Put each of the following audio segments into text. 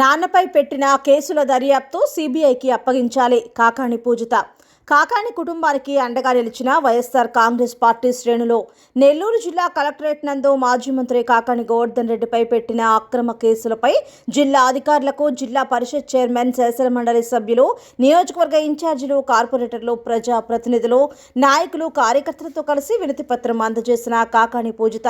నాన్నపై పెట్టిన కేసుల దర్యాప్తు సిబిఐకి అప్పగించాలి. కాకాణి పూజిత. కాకాణి కుటుంబానికి అండగా నిలిచిన వైఎస్ఆర్ కాంగ్రెస్ పార్టీ శ్రేణులు నెల్లూరు జిల్లా కలెక్టరేట్ నందు మాజీ మంత్రి కాకాణి గోవర్ధన్ రెడ్డిపై పెట్టిన అక్రమ కేసులపై జిల్లా అధికారులకు జిల్లా పరిషత్ చైర్మన్ శాసనమండలి సభ్యులు నియోజకవర్గ ఇన్ఛార్జీలు కార్పొరేటర్లు ప్రజా ప్రతినిధులు నాయకులు కార్యకర్తలతో కలిసి వినతిపత్రం అందజేసిన కాకాణి పూజిత.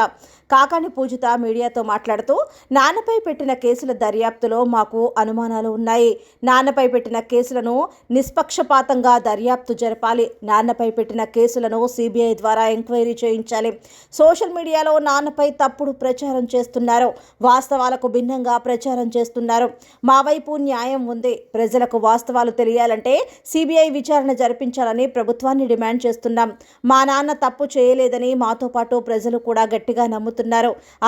కాకాణి పూజిత మీడియాతో మాట్లాడుతూ నాన్నపై పెట్టిన కేసుల దర్యాప్తులో మాకు అనుమానాలు ఉన్నాయి. నాన్నపై పెట్టిన కేసులను నిష్పక్షపాతంగా దర్యాప్తు జరపాలి. నాన్నపై పెట్టిన కేసులను సిబిఐ ద్వారా ఎంక్వైరీ చేయించాలి. సోషల్ మీడియాలో నాన్నపై తప్పుడు ప్రచారం చేస్తున్నారు. వాస్తవాలకు భిన్నంగా ప్రచారం చేస్తున్నారు. మా వైపు న్యాయం ఉంది. ప్రజలకు వాస్తవాలు తెలియాలంటే సిబిఐ విచారణ జరిపించాలని ప్రభుత్వాన్ని డిమాండ్ చేస్తున్నాం. మా నాన్న తప్పు చేయలేదని మాతో పాటు ప్రజలు కూడా గట్టిగా నమ్ముతున్నారు.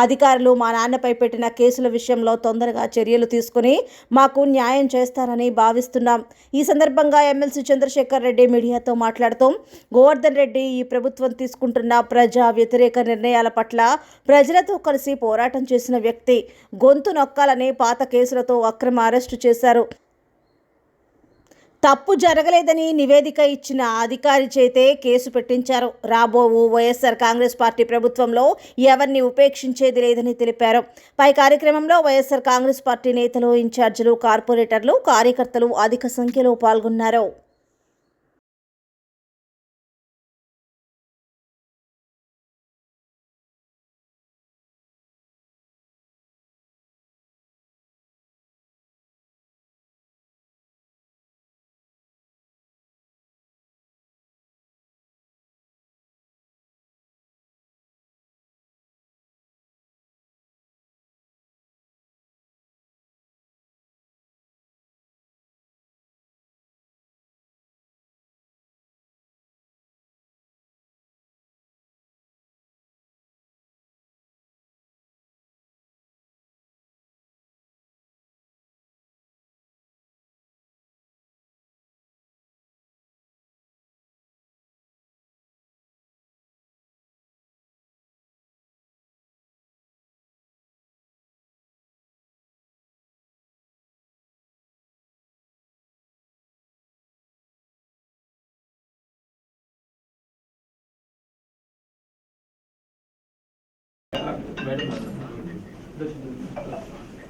అధికారులు మా నాన్నపై పెట్టిన కేసుల విషయంలో తొందరగా చర్యలు తీసుకుని మాకు న్యాయం చేస్తారని భావిస్తున్నాం. ఈ సందర్భంగా ఎమ్మెల్సీ చంద్రశేఖర్ రెడ్డి మీడియాతో మాట్లాడుతూ గోవర్ధన్ రెడ్డి ఈ ప్రభుత్వం తీసుకుంటున్న ప్రజా వ్యతిరేక నిర్ణయాల పట్ల ప్రజలతో కలిసి పోరాటం చేసిన వ్యక్తి గొంతు నొక్కాలని పాత కేసులతో అక్రమ అరెస్టు చేశారు. తప్పు జరగలేదని నివేదిక ఇచ్చిన అధికారి చేతే కేసు పెట్టించారు. రాబోవు వైఎస్ఆర్ కాంగ్రెస్ పార్టీ ప్రభుత్వంలో ఎవరిని ఉపేక్షించేది లేదని తెలిపారు. పై కార్యక్రమంలో వైఎస్ఆర్ కాంగ్రెస్ పార్టీ నేతలు ఇన్ఛార్జీలు కార్పొరేటర్లు కార్యకర్తలు అధిక సంఖ్యలో పాల్గొన్నారు.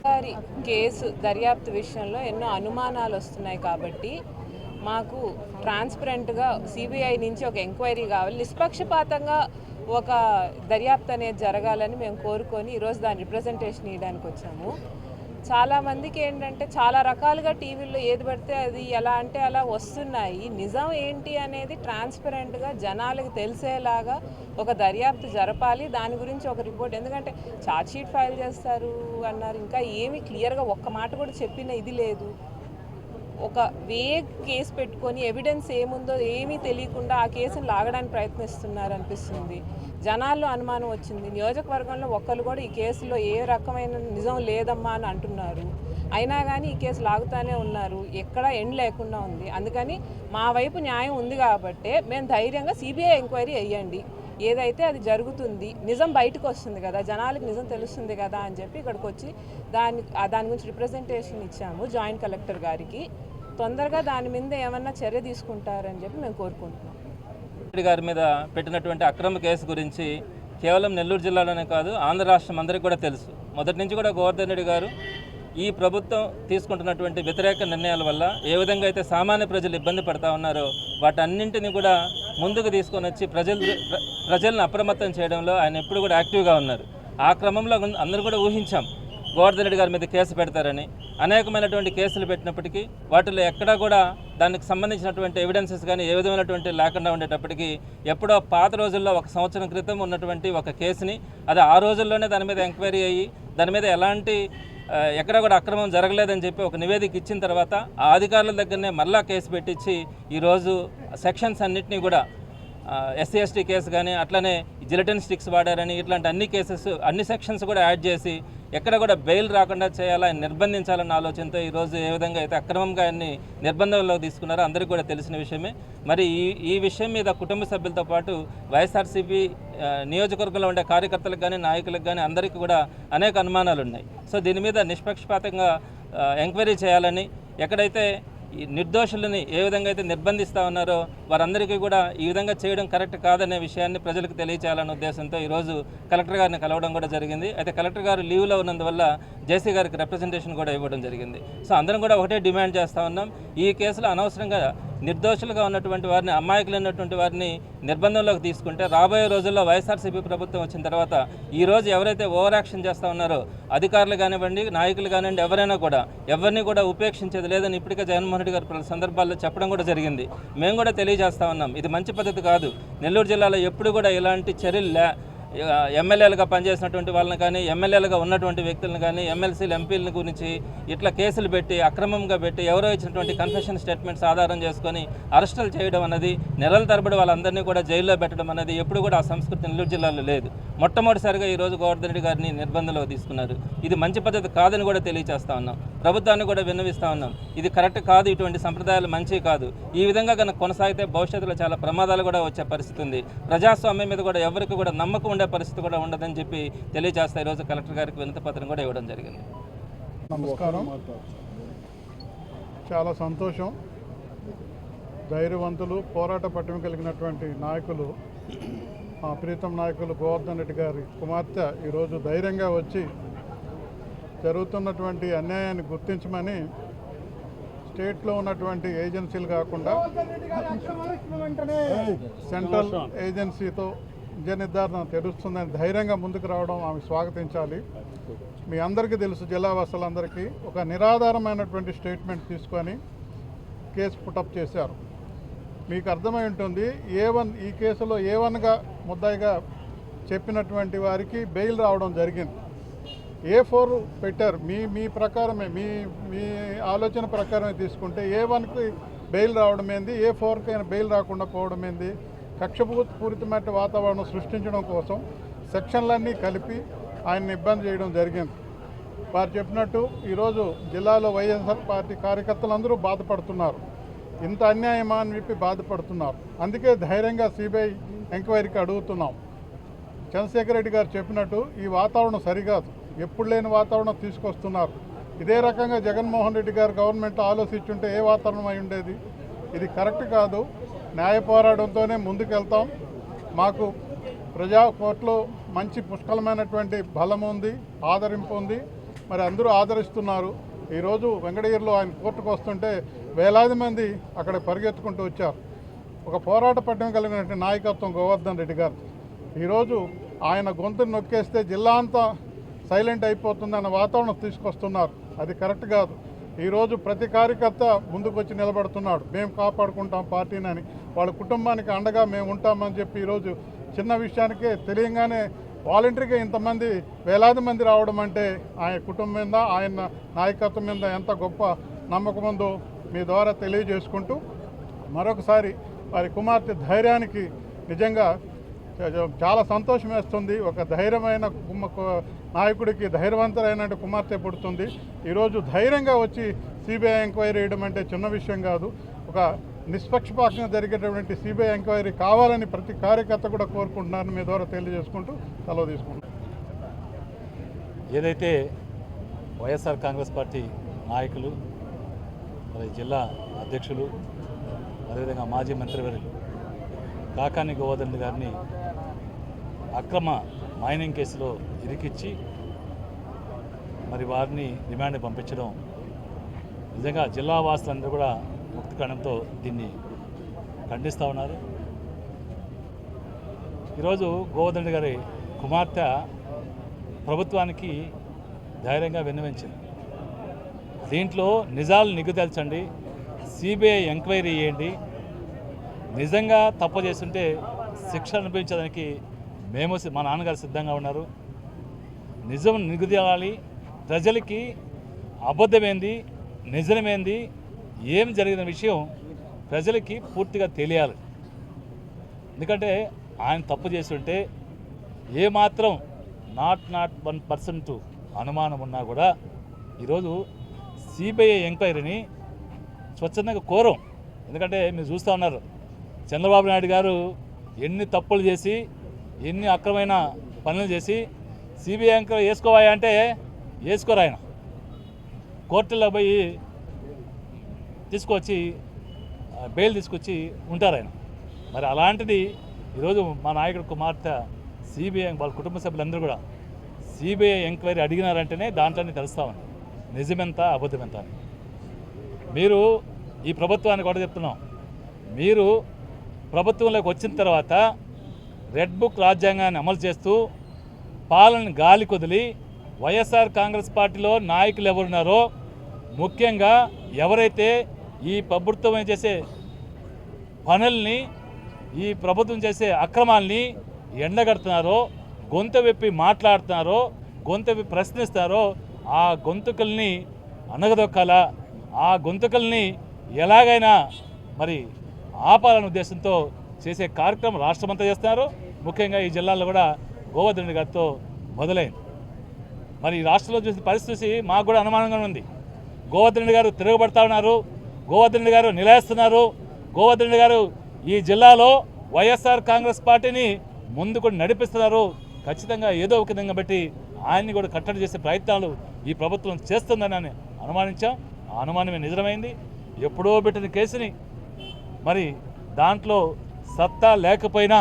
గారి కేసు దర్యాప్తు విషయంలో ఎన్నో అనుమానాలు వస్తున్నాయి కాబట్టి మాకు ట్రాన్స్పరెంట్గా సిబిఐ నుంచి ఒక ఎంక్వైరీ కావాలి. నిష్పక్షపాతంగా ఒక దర్యాప్తు అనేది జరగాలని మేము కోరుకొని ఈరోజు దాని రిప్రజెంటేషన్ ఇవ్వడానికి వచ్చాము. చాలామందికి ఏంటంటే చాలా రకాలుగా టీవీల్లో ఏది పడితే అది ఎలా అంటే అలా వస్తున్నాయి. నిజం ఏంటి అనేది ట్రాన్స్పరెంట్గా జనాలకు తెలిసేలాగా ఒక దర్యాప్తు జరపాలి. దాని గురించి ఒక రిపోర్ట్. ఎందుకంటే ఛార్జ్షీట్ ఫైల్ చేస్తారు అన్నారు. ఇంకా ఏమీ క్లియర్గా ఒక్క మాట కూడా చెప్పిన ఇది లేదు. ఒక వేగ్ కేసు పెట్టుకొని ఎవిడెన్స్ ఏముందో ఏమీ తెలియకుండా ఆ కేసును లాగడానికి ప్రయత్నిస్తున్నారు అనిపిస్తుంది. జనాల్లో అనుమానం వచ్చింది. నియోజకవర్గంలో ఒక్కరు కూడా ఈ కేసులో ఏ రకమైన నిజం లేదమ్మా అని అంటున్నారు. అయినా కానీ ఈ కేసు లాగుతానే ఉన్నారు. ఎక్కడ ఎండ్ లేకుండా ఉంది. అందుకని మా వైపు న్యాయం ఉంది కాబట్టే మేము ధైర్యంగా సిబిఐ ఎంక్వైరీ వేయండి ఏదైతే అది జరుగుతుంది నిజం బయటకు వస్తుంది కదా జనాలకు నిజం తెలుస్తుంది కదా అని చెప్పి ఇక్కడికి వచ్చి దాని దాని గురించి రిప్రజెంటేషన్ ఇచ్చాము జాయింట్ కలెక్టర్ గారికి. తొందరగా దాని మీద ఏమన్నా చర్య తీసుకుంటారని చెప్పి మేము కోరుకుంటున్నాం. గారి మీద పెట్టినటువంటి అక్రమ కేసు గురించి కేవలం నెల్లూరు జిల్లాలోనే కాదు ఆంధ్ర రాష్ట్రం అందరికీ కూడా తెలుసు. మొదటి నుంచి కూడా గోవర్ధన్ రెడ్డి గారు ఈ ప్రభుత్వం తీసుకుంటున్నటువంటి వ్యతిరేక నిర్ణయాల వల్ల ఏ విధంగా అయితే సామాన్య ప్రజలు ఇబ్బంది పడతా ఉన్నారో వాటన్నింటినీ కూడా ముందుకు తీసుకొని వచ్చి ప్రజలు ప్ర- ప్రజలను అప్రమత్తం చేయడంలో ఆయన ఎప్పుడు కూడా యాక్టివ్గా ఉన్నారు. ఆ క్రమంలో అందరూ కూడా ఊహించాం. గోవర్ధన్ రెడ్డి గారి మీద కేసు పెడతారని. అనేకమైనటువంటి కేసులు పెట్టినప్పటికీ వాటిలో ఎక్కడా కూడా దానికి సంబంధించినటువంటి ఎవిడెన్సెస్ కానీ ఏ విధమైనటువంటి లేకుండా ఉండేటప్పటికీ ఎప్పుడో పాత రోజుల్లో ఒక సంవత్సరం క్రితం ఉన్నటువంటి ఒక కేసుని అది ఆ రోజుల్లోనే దాని మీద ఎంక్వైరీ అయ్యి దాని మీద ఎలాంటి ఎక్కడ కూడా అక్రమం జరగలేదని చెప్పి ఒక నివేదిక ఇచ్చిన తర్వాత ఆ అధికారుల దగ్గరనే మళ్ళా కేసు పెట్టించి ఈరోజు సెక్షన్స్ అన్నింటినీ కూడా ఎస్సీ ఎస్టీ కేసు కానీ అట్లనే జిలటిన్ స్టిక్స్ వాడారని ఇట్లాంటి అన్ని కేసెస్ అన్ని సెక్షన్స్ కూడా యాడ్ చేసి ఎక్కడ కూడా బెయిల్ రాకుండా చేయాలని నిర్బంధించాలన్న ఆలోచనతో ఈరోజు ఏ విధంగా అయితే అక్రమంగా అన్ని నిర్బంధంలోకి తీసుకున్నారో అందరికీ కూడా తెలిసిన విషయమే. మరి ఈ ఈ విషయం మీద కుటుంబ సభ్యులతో పాటు వైఎస్ఆర్సీపీ నియోజకవర్గంలో ఉండే కార్యకర్తలకు కానీ నాయకులకు కానీ అందరికీ కూడా అనేక అనుమానాలు ఉన్నాయి సో దీని మీద నిష్పక్షపాతంగా ఎంక్వైరీ చేయాలని ఎక్కడైతే నిర్దోషులని ఏ విధంగా అయితే నిర్బంధిస్తూ ఉన్నారో వారందరికీ కూడా ఈ విధంగా చేయడం కరెక్ట్ కాదనే విషయాన్ని ప్రజలకు తెలియచేయాలనే ఉద్దేశంతో ఈరోజు కలెక్టర్ గారిని కలవడం కూడా జరిగింది. అయితే కలెక్టర్ గారు లీవ్లో ఉన్నందువల్ల జేసీ గారికి రిప్రజెంటేషన్ కూడా ఇవ్వడం జరిగింది. సో అందరం కూడా ఒకటే డిమాండ్ చేస్తూ ఉన్నాం. ఈ కేసులో అనవసరంగా నిర్దోషులుగా ఉన్నటువంటి వారిని అమాయకులైనటువంటి వారిని నిర్బంధంలోకి తీసుకుంటే రాబోయే రోజుల్లో వైఎస్ఆర్సీపీ ప్రభుత్వం వచ్చిన తర్వాత ఈ రోజు ఎవరైతే ఓవర్ యాక్షన్ చేస్తూ ఉన్నారో అధికారులు కానివ్వండి నాయకులు కానివ్వండి ఎవరైనా కూడా ఎవరిని కూడా ఉపేక్షించేది లేదని ఇప్పటికే జగన్మోహన్ రెడ్డి గారు సందర్భాల్లో చెప్పడం కూడా జరిగింది. మేము కూడా తెలియజేస్తా ఉన్నాం. ఇది మంచి పద్ధతి కాదు. నెల్లూరు జిల్లాలో ఎప్పుడు కూడా ఇలాంటి చర్యలు లే ఎమ్మెల్యేలుగా పనిచేసినటువంటి వాళ్ళని కానీ ఎమ్మెల్యేలుగా ఉన్నటువంటి వ్యక్తులను కానీ ఎమ్మెల్సీలు ఎంపీల గురించి ఇట్లా కేసులు పెట్టి అక్రమంగా పెట్టి ఎవరో ఇచ్చినటువంటి కన్ఫెషన్ స్టేట్మెంట్స్ ఆధారం చేసుకొని అరెస్టులు చేయడం అనేది నెలల తరబడి వాళ్ళందరినీ కూడా జైల్లో పెట్టడం అనేది ఎప్పుడు కూడా ఆ సంస్కృతి నెల్లూరు జిల్లాలో లేదు. మొట్టమొదటిసారిగా ఈరోజు గోవర్ధన్ రెడ్డి గారిని నిర్బంధంలో తీసుకున్నారు. ఇది మంచి పద్ధతి కాదని కూడా తెలియజేస్తా ఉన్నాం. ప్రభుత్వాన్ని కూడా విన్నవిస్తా ఉన్నాం. ఇది కరెక్ట్ కాదు ఇటువంటి సంప్రదాయాలు మంచి కాదు. ఈ విధంగా కనుక కొనసాగితే భవిష్యత్తులో చాలా ప్రమాదాలు కూడా వచ్చే పరిస్థితి ఉంది. ప్రజాస్వామ్యం మీద కూడా ఎవరికి కూడా నమ్మకం ఉండే పరిస్థితి కూడా ఉండదని చెప్పి తెలియజేస్తా ఈరోజు కలెక్టర్ గారికి వినతి పత్రం కూడా ఇవ్వడం జరిగింది. నమస్కారం. చాలా సంతోషం. ధైర్యవంతులు పోరాట పట్టుమ కలిగినటువంటి నాయకులు మా ప్రీతం నాయకులు గోవర్ధన్ రెడ్డి గారి కుమార్తె ఈరోజు ధైర్యంగా వచ్చి జరుగుతున్నటువంటి అన్యాయాన్ని గుర్తించమని స్టేట్లో ఉన్నటువంటి ఏజెన్సీలు కాకుండా సెంట్రల్ ఏజెన్సీతో విజయ నిర్ధారణ తెలుస్తుందని ధైర్యంగా ముందుకు రావడం ఆమె స్వాగతించాలి. మీ అందరికీ తెలుసు జిల్లా వాసులందరికీ ఒక నిరాధారమైనటువంటి స్టేట్మెంట్ తీసుకొని కేసు పుటప్ చేశారు. మీకు అర్థమై ఉంటుంది ఏ వన్ ఈ కేసులో ఏ వన్గా ముద్దాయిగా చెప్పినటువంటి వారికి బెయిల్ రావడం జరిగింది. ఏ ఫోర్ పెట్టారు. మీ మీ ప్రకారమే మీ మీ ఆలోచన ప్రకారమే తీసుకుంటే ఏ వన్కి బెయిల్ రావడం ఏంది ఏ ఫోర్కి అయినా బెయిల్ రాకుండా పోవడం ఏంది కక్షపూరితమైన వాతావరణం సృష్టించడం కోసం సెక్షన్లన్నీ కలిపి ఆయన్ని ఇబ్బంది చేయడం జరిగింది. వారు చెప్పినట్టు ఈరోజు జిల్లాలో వైఎస్ఆర్ పార్టీ కార్యకర్తలందరూ బాధపడుతున్నారు. ఇంత అన్యాయమా అని చెప్పి బాధపడుతున్నారు. అందుకే ధైర్యంగా సిబిఐ ఎంక్వైరీకి అడుగుతున్నాం. చంద్రశేఖర్ రెడ్డి గారు చెప్పినట్టు ఈ వాతావరణం సరికాదు. ఎప్పుడు లేని వాతావరణం తీసుకొస్తున్నారు. ఇదే రకంగా జగన్మోహన్ రెడ్డి గారు గవర్నమెంట్ ఆలోచించుంటే ఏ వాతావరణం అయి ఉండేది? ఇది కరెక్ట్ కాదు. న్యాయ పోరాటంతోనే ముందుకెళ్తాం. మాకు ప్రజా కోర్టులో మంచి పుష్కలమైనటువంటి బలం ఉంది ఆదరింపు ఉంది. మరి అందరూ ఆదరిస్తున్నారు. ఈరోజు వెంకటగిరిలో ఆయన కోర్టుకు వస్తుంటే వేలాది మంది అక్కడ పరిగెత్తుకుంటూ వచ్చారు. ఒక పోరాట పట్టణం కలిగినటువంటి నాయకత్వం గోవర్ధన్ రెడ్డి గారు. ఈరోజు ఆయన గొంతును నొక్కేస్తే జిల్లా అంతా సైలెంట్ అయిపోతుందన్న వాతావరణం తీసుకొస్తున్నారు. అది కరెక్ట్ కాదు. ఈరోజు ప్రతి కార్యకర్త ముందుకు వచ్చి నిలబడుతున్నాడు. మేము కాపాడుకుంటాం పార్టీని అని. వాళ్ళ కుటుంబానికి అండగా మేము ఉంటామని చెప్పి ఈరోజు చిన్న విషయానికే తెలియంగానే వాలంటరీగా ఇంతమంది వేలాది మంది రావడం అంటే ఆయన కుటుంబం మీద ఆయన నాయకత్వం మీద ఎంత గొప్ప నమ్మకం ఉందో మీ ద్వారా తెలియజేసుకుంటూ మరొకసారి వారి కుమార్తె ధైర్యానికి నిజంగా చాలా సంతోషం వేస్తుంది. ఒక ధైర్యమైన నాయకుడికి ధైర్యవంతులైన కుమార్తె పుడుతుంది. ఈరోజు ధైర్యంగా వచ్చి సిబిఐ ఎంక్వైరీ వేయడం అంటే చిన్న విషయం కాదు. ఒక నిష్పక్షపాతంగా జరిగేటటువంటి సిబిఐ ఎంక్వైరీ కావాలని ప్రతి కార్యకర్త కూడా కోరుకుంటున్నారని మీ ద్వారా తెలియజేసుకుంటూ సెలవు తీసుకుంటున్నాను. ఏదైతే వైఎస్ఆర్ కాంగ్రెస్ పార్టీ నాయకులు మరి జిల్లా అధ్యక్షులు అదేవిధంగా మాజీ మంత్రివర్యులు కాకాని గోవర్ధన్ గారిని అక్రమ మైనింగ్ కేసులో ఇరికిచ్చి మరి వారిని రిమాండ్ పంపించడం నిజంగా జిల్లా వాసులందరూ కూడా ముక్తి కణంతో దీన్ని ఖండిస్తూ ఉన్నారు. ఈరోజు గోవర్ధన్ గారి కుమార్తె ప్రభుత్వానికి ధైర్యంగా విన్నవించింది. దీంట్లో నిజాలు నిగ్గుతెల్చండి సిబిఐ ఎంక్వైరీ చేయండి నిజంగా తప్పు చేస్తుంటే శిక్ష అనిపించడానికి మేము సి- మా నాన్నగారు సిద్ధంగా ఉన్నారు. నిజం నిగుదేయాలి ప్రజలకి అబద్ధమేంది? నిజమేంది? ఏం జరిగిన విషయం ప్రజలకి పూర్తిగా తెలియాలి. ఎందుకంటే ఆయన తప్పు చేస్తుంటే ఏమాత్రం నాట్ నాట్ వన్ పర్సెంట్ అనుమానం ఉన్నా కూడా ఈరోజు సిబిఐ ఎంక్వైరీని స్వచ్ఛందంగా కోరం. ఎందుకంటే మీరు చూస్తూ ఉన్నారు చంద్రబాబు నాయుడు గారు ఎన్ని తప్పులు చేసి ఎన్ని అక్రమైన పనులు చేసి సిబిఐ ఎంక్వైరీ వేసుకోవా అంటే వేసుకోరు ఆయన. కోర్టులో పోయి తీసుకొచ్చి బెయిల్ తీసుకొచ్చి ఉంటారు ఆయన. మరి అలాంటిది ఈరోజు మా నాయకుడు కుమార్తె సిబిఐ వాళ్ళ కుటుంబ సభ్యులందరూ కూడా సిబిఐ ఎంక్వైరీ అడిగినారంటేనే దాంట్లోనే తెలుస్తామని నిజమెంత అబద్ధమెంత అని. మీరు ఈ ప్రభుత్వానికి కూడా చెప్తున్నాం. మీరు ప్రభుత్వంలోకి వచ్చిన తర్వాత రెడ్ బుక్ రాజ్యాంగాన్ని అమలు చేస్తూ పాలన గాలి కొదిలి వైఎస్ఆర్ కాంగ్రెస్ పార్టీలో నాయకులు ఎవరున్నారో ముఖ్యంగా ఎవరైతే ఈ ప్రభుత్వం చేసే పనుల్ని ఈ ప్రభుత్వం చేసే అక్రమాల్ని ఎండగడుతున్నారో గొంతు విప్పి మాట్లాడుతున్నారో గొంత విప్పి ప్రశ్నిస్తారో ఆ గొంతుకల్ని అనగదొక్కాల ఆ గొంతుకల్ని ఎలాగైనా మరి ఆపాలనే ఉద్దేశంతో చేసే కార్యక్రమం రాష్ట్రమంతా చేస్తున్నారు. ముఖ్యంగా ఈ జిల్లాలో కూడా గోవర్ధన్ గారితో మొదలైంది. మరి రాష్ట్రంలో చూసిన పరిస్థితి చూసి మాకు కూడా అనుమానంగా ఉంది. గోవర్ధన్ గారు తిరగబడతా ఉన్నారు గోవర్ధన్ గారు నిలయేస్తున్నారు గోవర్ధన్ గారు ఈ జిల్లాలో వైఎస్ఆర్ కాంగ్రెస్ పార్టీని ముందుకు నడిపిస్తున్నారు. ఖచ్చితంగా ఏదో ఒక విధంగా బట్టి ఆయన్ని కూడా కట్టడి చేసే ప్రయత్నాలు ఈ ప్రభుత్వం చేస్తుందని అని అనుమానించాం. ఆ అనుమానమే నిజమైంది. ఎప్పుడో పెట్టిన కేసుని మరి దాంట్లో సత్తా లేకపోయినా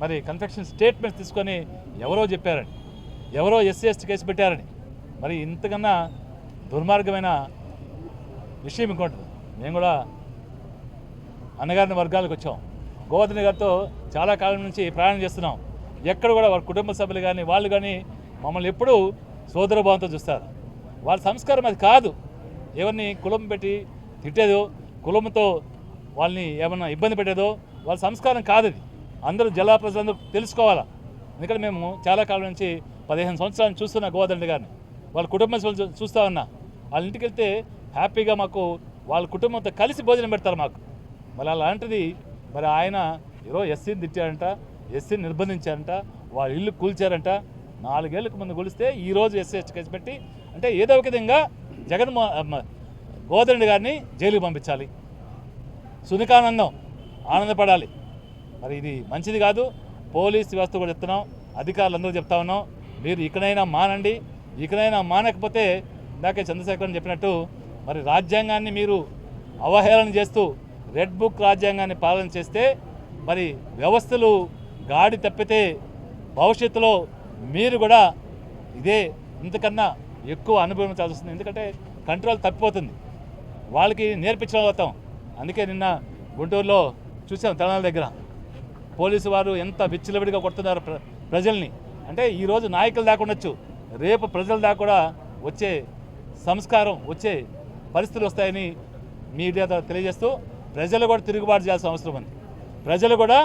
మరి కన్ఫెక్షన్ స్టేట్మెంట్స్ తీసుకొని ఎవరో చెప్పారని ఎవరో ఎస్సీ ఎస్టీ కేసు పెట్టారని మరి ఇంతకన్నా దుర్మార్గమైన విషయం ఇంకోటి మేము కూడా అన్నగారిని వర్గాలకు వచ్చాం. గోవర్ధన్ గారితో చాలా కాలం నుంచి ప్రయాణం చేస్తున్నాం. ఎక్కడ కూడా వారి కుటుంబ సభ్యులు కానీ వాళ్ళు కానీ మమ్మల్ని ఎప్పుడూ సోదరభావంతో చూస్తారు. వాళ్ళ సంస్కారం అది కాదు. ఎవరిని కులం పెట్టి తిట్టేదో కులంతో వాళ్ళని ఏమన్నా ఇబ్బంది పెట్టేదో వాళ్ళ సంస్కారం కాదు అది అందరూ జిల్లా ప్రజలందరూ తెలుసుకోవాలా? ఎందుకంటే మేము చాలా కాలం నుంచి పదిహేను సంవత్సరాలు చూస్తున్న గోవర్ధన్ గారిని. వాళ్ళ కుటుంబ చూస్తా ఉన్నా. వాళ్ళ ఇంటికి వెళ్తే హ్యాపీగా మాకు వాళ్ళ కుటుంబంతో కలిసి భోజనం పెడతారు మాకు. మరి అలాంటిది మరి ఆయన ఈరోజు ఎస్సీని తిట్టారంట ఎస్సీని నిర్బంధించారంట వాళ్ళ ఇల్లు కూల్చారంట. నాలుగేళ్ళకు ముందు కొలిస్తే ఈరోజు ఎస్సీ ఎస్టీ కేసు పెట్టి అంటే ఏదో ఒక విధంగా జగన్మో మ- గారిని జైలుకి పంపించాలి. సునికానందం ఆనందపడాలి. మరి ఇది మంచిది కాదు. పోలీస్ వ్యవస్థ కూడా చెప్తున్నాం. అధికారులందరూ చెప్తా ఉన్నాం. మీరు ఇక్కడైనా మానండి. ఇక్కడైనా మానకపోతే ఇందాకే చంద్రశేఖరన్ చెప్పినట్టు మరి రాజ్యాంగాన్ని మీరు అవహేళన చేస్తూ రెడ్ బుక్ రాజ్యాంగాన్ని పాలన చేస్తే మరి వ్యవస్థలు గాడి తప్పితే భవిష్యత్తులో మీరు కూడా ఇదే ఇంతకన్నా ఎక్కువ అనుభవం వస్తుంది. ఎందుకంటే కంట్రోల్ తప్పిపోతుంది. వాళ్ళకి నేర్పించడం అవుతాం అందుకే నిన్న గుంటూరులో చూసాం తెలంగాణ దగ్గర. పోలీసు వారు ఎంత విచ్చలవిడిగా కొడుతున్నారు ప్ర ప్రజల్ని. అంటే ఈరోజు నాయకులు దాకా ఉండొచ్చు రేపు ప్రజల దాకా కూడా వచ్చే సంస్కారం వచ్చే పరిస్థితులు వస్తాయని మీడియా ద్వారా తెలియజేస్తూ ప్రజలు కూడా తిరుగుబాటు చేయాల్సిన అవసరం ఉంది. ప్రజలు కూడా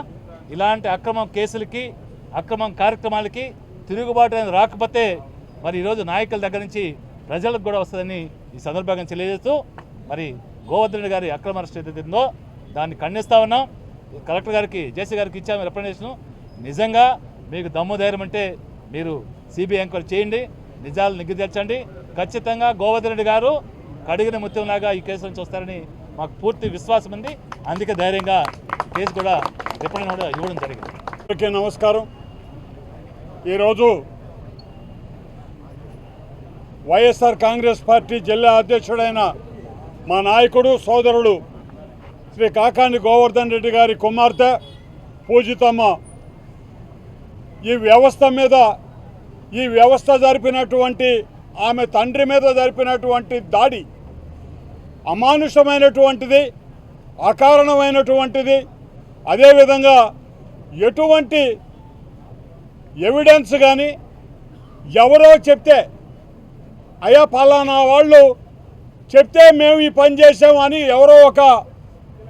ఇలాంటి అక్రమం కేసులకి అక్రమం కార్యక్రమాలకి తిరుగుబాటు అనేది రాకపోతే మరి ఈరోజు నాయకుల దగ్గర నుంచి ప్రజలకు కూడా వస్తుందని ఈ సందర్భంగా తెలియజేస్తూ మరి గోవర్ధన్ గారి అక్రమ అరెస్ట్ ఏదైతే ఉందో దాన్ని ఖండిస్తా ఉన్నాం. కలెక్టర్ గారికి జేసీ గారికి ఇచ్చాము రిప్రజెంటేషన్. నిజంగా మీకు దమ్ము ధైర్యం అంటే మీరు సిబిఐ ఎంక్వైరీ చేయండి నిజాలు నిగ్గు తెచ్చండి ఖచ్చితంగా గోవర్ధన్ రెడ్డి గారు కడిగిన ముత్యంలాగా ఈ కేసు నుంచి వస్తారని మాకు పూర్తి విశ్వాసం ఉంది. అందుకే ధైర్యంగా కేసు కూడా రిప్రజెంట్ కూడా ఇవ్వడం జరిగింది. ఓకే నమస్కారం. ఈరోజు వైఎస్ఆర్ కాంగ్రెస్ పార్టీ జిల్లా అధ్యక్షుడైన మా నాయకుడు సోదరుడు శ్రీ కాకాని గోవర్ధన్ రెడ్డి గారి కుమార్తె పూజితమ్మ. ఈ వ్యవస్థ మీద ఈ వ్యవస్థ జరిపినటువంటి ఆమె తండ్రి మీద జరిపినటువంటి దాడి అమానుషమైనటువంటిది అకారణమైనటువంటిది. అదేవిధంగా ఎటువంటి ఎవిడెన్స్ కానీ ఎవరో చెప్తే అయ్యా పలానా వాళ్ళు చెప్తే మేము ఈ పని చేసాం అని ఎవరో ఒక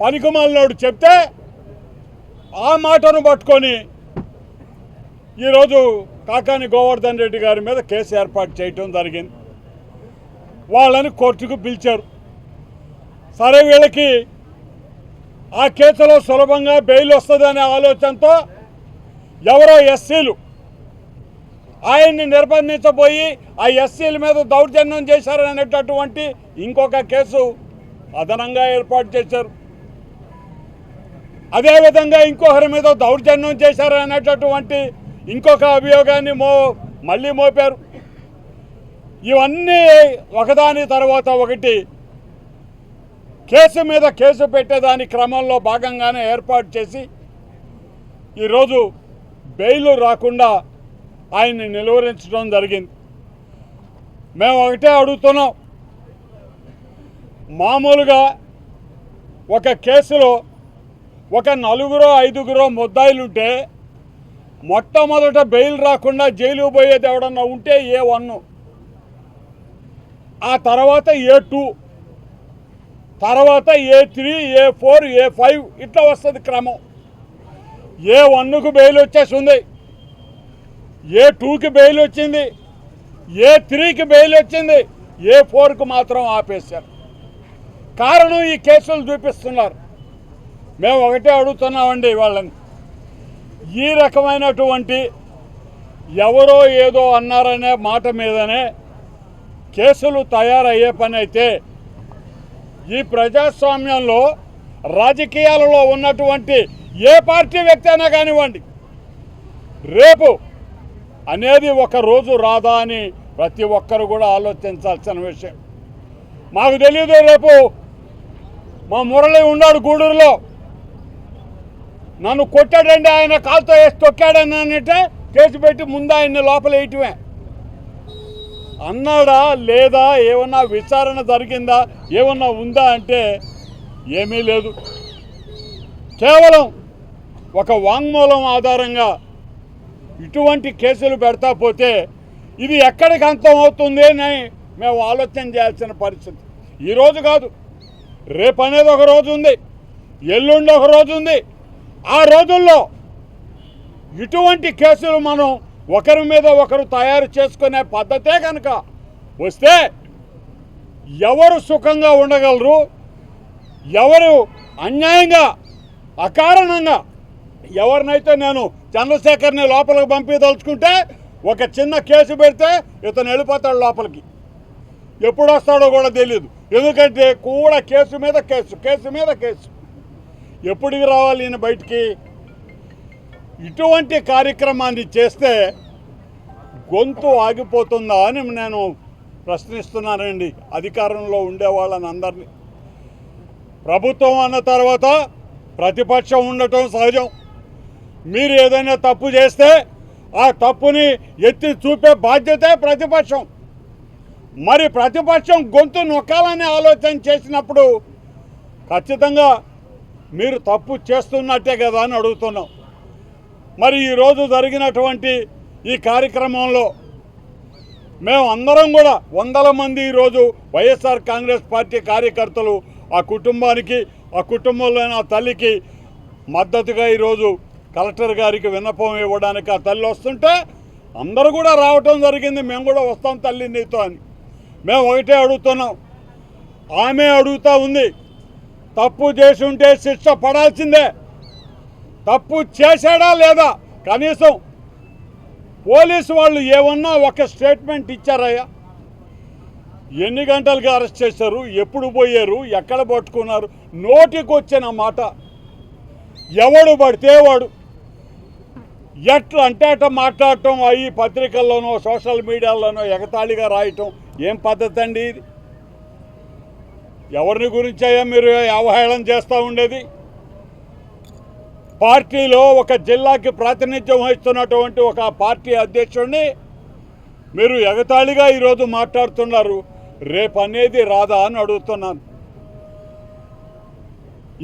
పనికిమాలినోడు చెప్తే ఆ మాటను పట్టుకొని ఈరోజు కాకాని గోవర్ధన్ రెడ్డి గారి మీద కేసు ఏర్పాటు చేయటం జరిగింది. వాళ్ళని కోర్టుకు పిలిచారు. సరే వీళ్ళకి ఆ కేసులో సులభంగా బెయిల్ వస్తుందనే ఆలోచనతో ఎవరో ఎస్సీలు ఆయన్ని నిర్బంధించబోయి ఆ ఎస్సీల మీద దౌర్జన్యం చేశారనేటటువంటి ఇంకొక కేసు అదనంగా ఏర్పాటు చేశారు. అదేవిధంగా ఇంకొకరి మీద దౌర్జన్యం చేశారు అనేటటువంటి ఇంకొక అభియోగాన్ని మో మళ్ళీ మోపారు. ఇవన్నీ ఒకదాని తర్వాత ఒకటి. కేసు మీద కేసు పెట్టేదాని క్రమంలో భాగంగానే ఏర్పాటు చేసి ఈరోజు బెయిల్ రాకుండా ఆయన్ని నిలువరించడం జరిగింది. మేము ఒకటే అడుగుతున్నాం. మామూలుగా ఒక కేసులో ఒక నలుగురో ఐదుగురో ముద్దాయిలుంటే మొట్టమొదట బెయిల్ రాకుండా జైలు పోయేది ఎవడన్నా ఉంటే ఏ వన్. ఆ తర్వాత ఏ టూ. తర్వాత A three A four A five ఇట్లా వస్తుంది క్రమం. ఏ వన్కు బెయిల్ వచ్చేసి ఉంది ఏ టూకి బెయిల్ వచ్చింది ఏ త్రీకి బెయిల్ వచ్చింది ఏ ఫోర్కు మాత్రం ఆపేశారు. కారణం ఈ కేసులు చూపిస్తున్నారు. మేము ఒకటే అడుగుతున్నామండి వాళ్ళని. ఈ రకమైనటువంటి ఎవరో ఏదో అన్నారనే మాట మీదనే కేసులు తయారయ్యే పని అయితే ఈ ప్రజాస్వామ్యంలో రాజకీయాలలో ఉన్నటువంటి ఏ పార్టీ వ్యక్తి అయినా కానివ్వండి రేపు అనేది ఒక రోజు రాదా అని ప్రతి ఒక్కరు కూడా ఆలోచించాల్సిన విషయం. మాకు తెలియదు రేపు మా మురళి ఉన్నాడు గూడూరులో. నన్ను కొట్టాడండి ఆయన కాలుతో వేసి తొక్కాడని అంటే కేసు పెట్టి ముందు ఆయన లోపల వేయటమే. అన్నాడా లేదా ఏమన్నా విచారణ జరిగిందా ఏమన్నా ఉందా అంటే ఏమీ లేదు. కేవలం ఒక వాంగ్మూలం ఆధారంగా ఇటువంటి కేసులు పెడతా పోతే ఇది ఎక్కడికి అంతం అవుతుంది అని మేము ఆలోచన చేయాల్సిన పరిస్థితి. ఈరోజు కాదు రేపు అనేది ఒక రోజు ఉంది ఎల్లుండి ఒక రోజు ఉంది ఆ రోజుల్లో ఇటువంటి కేసులు మనం ఒకరి మీద ఒకరు తయారు చేసుకునే పద్ధతే కనుక వస్తే ఎవరు సుఖంగా ఉండగలరు? ఎవరు అన్యాయంగా అకారణంగా ఎవరినైతే నేను చంద్రశేఖర్ని లోపలికి పంపించదలుచుకుంటే ఒక చిన్న కేసు పెడితే ఇతను వెళ్ళిపోతాడు లోపలికి. ఎప్పుడు వస్తాడో కూడా తెలియదు ఎందుకంటే కూడా కేసు మీద కేసు కేసు మీద కేసు. ఎప్పటికి రావాలి ఈయన బయటికి? ఇటువంటి కార్యక్రమాన్ని చేస్తే గొంతు ఆగిపోతుందా అని నేను ప్రశ్నిస్తున్నానండి. అధికారంలో ఉండే వాళ్ళని అందరినీ. ప్రభుత్వం అన్న తర్వాత ప్రతిపక్షం ఉండటం సహజం. మీరు ఏదైనా తప్పు చేస్తే ఆ తప్పుని ఎత్తి చూపే బాధ్యతే ప్రతిపక్షం. మరి ప్రతిపక్షం గొంతు నొక్కాలని ఆలోచన చేసినప్పుడు ఖచ్చితంగా మీరు తప్పు చేస్తున్నట్టే కదా అని అడుగుతున్నాం. మరి ఈరోజు జరిగినటువంటి ఈ కార్యక్రమంలో మేము అందరం కూడా వందల మంది ఈరోజు వైఎస్ఆర్ కాంగ్రెస్ పార్టీ కార్యకర్తలు ఆ కుటుంబానికి ఆ కుటుంబంలోని ఆ తల్లికి మద్దతుగా ఈరోజు కలెక్టర్ గారికి విన్నపం ఇవ్వడానికి ఆ తల్లి వస్తుంటే అందరూ కూడా రావటం జరిగింది. మేము కూడా వస్తాం తల్లి నీతో అని. మేము ఒకటే అడుగుతున్నాం. ఆమె అడుగుతూ ఉంది. తప్పు చేసి ఉంటే శిక్ష పడాల్సిందే. తప్పు చేశాడా లేదా? కనీసం పోలీసు వాళ్ళు ఏమన్నా ఒక స్టేట్మెంట్ ఇచ్చారయ్యా? ఎన్ని గంటలకి అరెస్ట్ చేశారు? ఎప్పుడు పోయారు? ఎక్కడ పట్టుకున్నారు? నోటికొచ్చిన మాట. ఎవడు పడితే వాడు. ఎట్లా అంటే అట మాట్లాడటం అవి పత్రికల్లోనో సోషల్ మీడియాలోనో ఎగతాళిగా రాయటం ఏం పద్ధతి అండి ఇది? ఎవరిని గురించి అయ్యా మీరు అవహేళన చేస్తూ ఉండేది? పార్టీలో ఒక జిల్లాకి ప్రాతినిధ్యం వహిస్తున్నటువంటి ఒక పార్టీ అధ్యక్షుడిని మీరు ఎగతాళిగా ఈరోజు మాట్లాడుతున్నారు. రేపు అనేది రాదా అని అడుగుతున్నాను.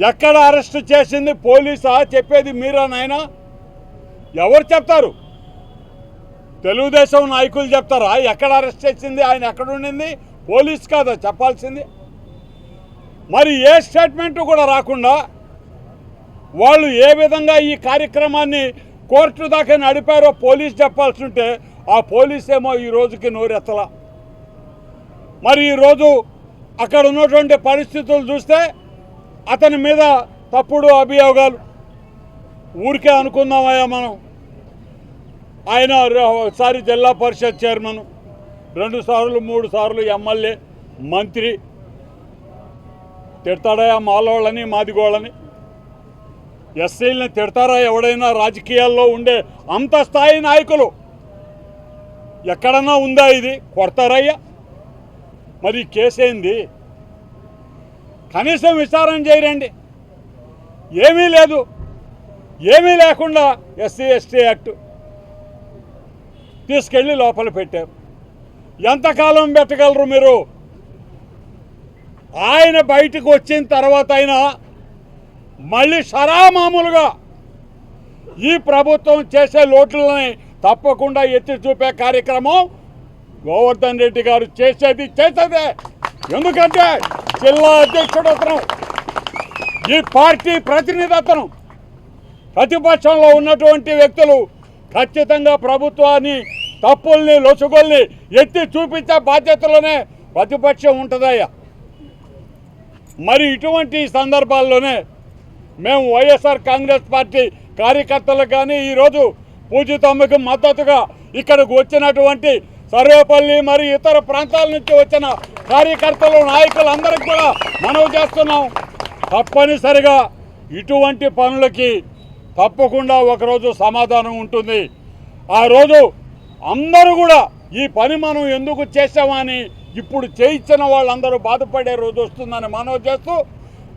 ఎక్కడ అరెస్ట్ చేసింది పోలీసా? చెప్పేది మీరా నాయనా? ఎవరు చెప్తారు? తెలుగుదేశం నాయకులు చెప్తారా? ఎక్కడ అరెస్ట్ చేసింది? ఆయన ఎక్కడ ఉండింది? పోలీస్ కాదా? చెప్పాల్సింది. మరి ఏ స్టేట్మెంటు కూడా రాకుండా వాళ్ళు ఏ విధంగా ఈ కార్యక్రమాన్ని కోర్టు దాకా నడిపారో పోలీస్ చెప్పాల్సి ఉంటే ఆ పోలీస్ ఏమో ఈ రోజుకి నోరెత్తల. మరి ఈరోజు అక్కడ ఉన్నటువంటి పరిస్థితులు చూస్తే అతని మీద తప్పుడు అభియోగాలు. ఊరికే అనుకుందామయ్యా మనం. ఆయన ఒకసారి జిల్లా పరిషత్ చైర్మన్ రెండు సార్లు మూడు సార్లు ఎమ్మెల్యే మంత్రి తిడతాడయా మాలోళ్ళని మాదిగోళ్ళని? ఎస్సీలని తిడతారా ఎవడైనా రాజకీయాల్లో ఉండే అంత స్థాయి నాయకులు? ఎక్కడన్నా ఉందా ఇది? కొడతారయ్యా. మరి కేసేంది? కనీసం విచారణ చేయరండి. ఏమీ లేదు. ఏమీ లేకుండా ఎస్సీ ఎస్టీ యాక్ట్ తీసుకెళ్ళి లోపల పెట్టారు. ఎంతకాలం పెట్టగలరు మీరు? ఆయన బయటకు వచ్చిన తర్వాత అయినా మళ్ళీ సరామామూలుగా ఈ ప్రభుత్వం చేసే లోట్లని తప్పకుండా ఎత్తి చూపే కార్యక్రమం గోవర్ధన్ రెడ్డి గారు చేసేది చేసేదే. ఎందుకంటే జిల్లా అధ్యక్షుడు అతను ఈ పార్టీ ప్రతినిధి అతను. ప్రతిపక్షంలో ఉన్నటువంటి వ్యక్తులు ఖచ్చితంగా ప్రభుత్వాన్ని తప్పుల్ని లొసుగుల్ని ఎత్తి చూపించే బాధ్యతలోనే ప్రతిపక్షం ఉంటుందయ్యా. మరి ఇటువంటి సందర్భాల్లోనే మేము వైఎస్ఆర్ కాంగ్రెస్ పార్టీ కార్యకర్తలకు కానీ ఈరోజు పూజితమ్మకి మద్దతుగా ఇక్కడికి వచ్చినటువంటి సర్వేపల్లి మరి ఇతర ప్రాంతాల నుంచి వచ్చిన కార్యకర్తలు నాయకులు కూడా మనవి చేస్తున్నాం. తప్పనిసరిగా ఇటువంటి పనులకి తప్పకుండా ఒకరోజు సమాధానం ఉంటుంది. ఆ రోజు అందరూ కూడా ఈ పని మనం ఎందుకు చేసామని ఇప్పుడు చేయించిన వాళ్ళందరూ బాధపడే రోజు వస్తుందని మనవి చేస్తూ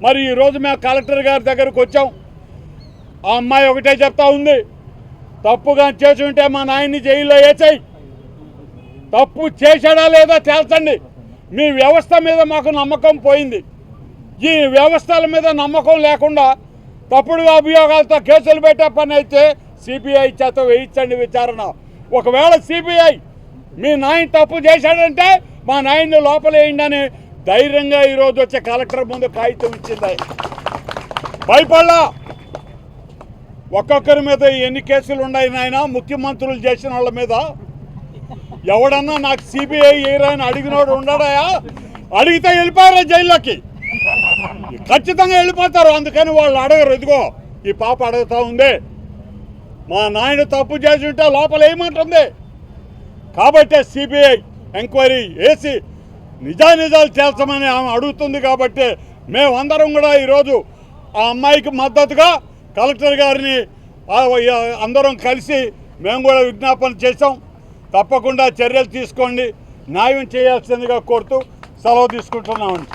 మరి ఈరోజు మేము కలెక్టర్ గారి దగ్గరకు వచ్చాం. ఆ అమ్మాయి ఒకటే చెప్తా ఉంది తప్పుగా చేసి ఉంటే మా నాయన్ని జైల్లో వేసాయి. తప్పు చేశాడా లేదా తేల్చండి. మీ వ్యవస్థ మీద మాకు నమ్మకం పోయింది. ఈ వ్యవస్థల మీద నమ్మకం లేకుండా తప్పుడు అభియోగాలతో కేసులు పెట్టే పని అయితే సిబిఐ చేత వేయించండి విచారణ. ఒకవేళ సిబిఐ మీ నాయన తప్పు చేశాడంటే మా నాయన్ని లోపలేయండి అని ధైర్యంగా ఈరోజు వచ్చే కలెక్టర్ ముందు కాగితం ఇచ్చింది. భయపడలా. ఒక్కొక్కరి మీద ఎన్ని కేసులు ఉన్నాయి నాయన? ముఖ్యమంత్రులు చేసిన వాళ్ళ మీద. ఎవడన్నా నాకు సిబిఐ ఏరాయని అడిగినోడు ఉండడాయా? అడిగితే వెళ్ళిపోయారా జైల్లోకి? ఖచ్చితంగా వెళ్ళిపోతారు. అందుకని వాళ్ళు అడగరు. ఇదిగో ఈ పాప అడుగుతా ఉంది. మా నాయన తప్పు చేసి ఉంటే లోపల ఏమంటుంది? కాబట్టి సిబిఐ ఎంక్వైరీ వేసి నిజానిజాలు తేల్చమని ఆమె అడుగుతుంది కాబట్టి మేమందరం కూడా ఈరోజు ఆ అమ్మాయికి మద్దతుగా కలెక్టర్ గారిని అందరం కలిసి మేము కూడా విజ్ఞాపన చేసాం తప్పకుండా చర్యలు తీసుకోండి. న్యాయం చేయాల్సిందిగా కోరుతూ సెలవు తీసుకుంటున్నామండి.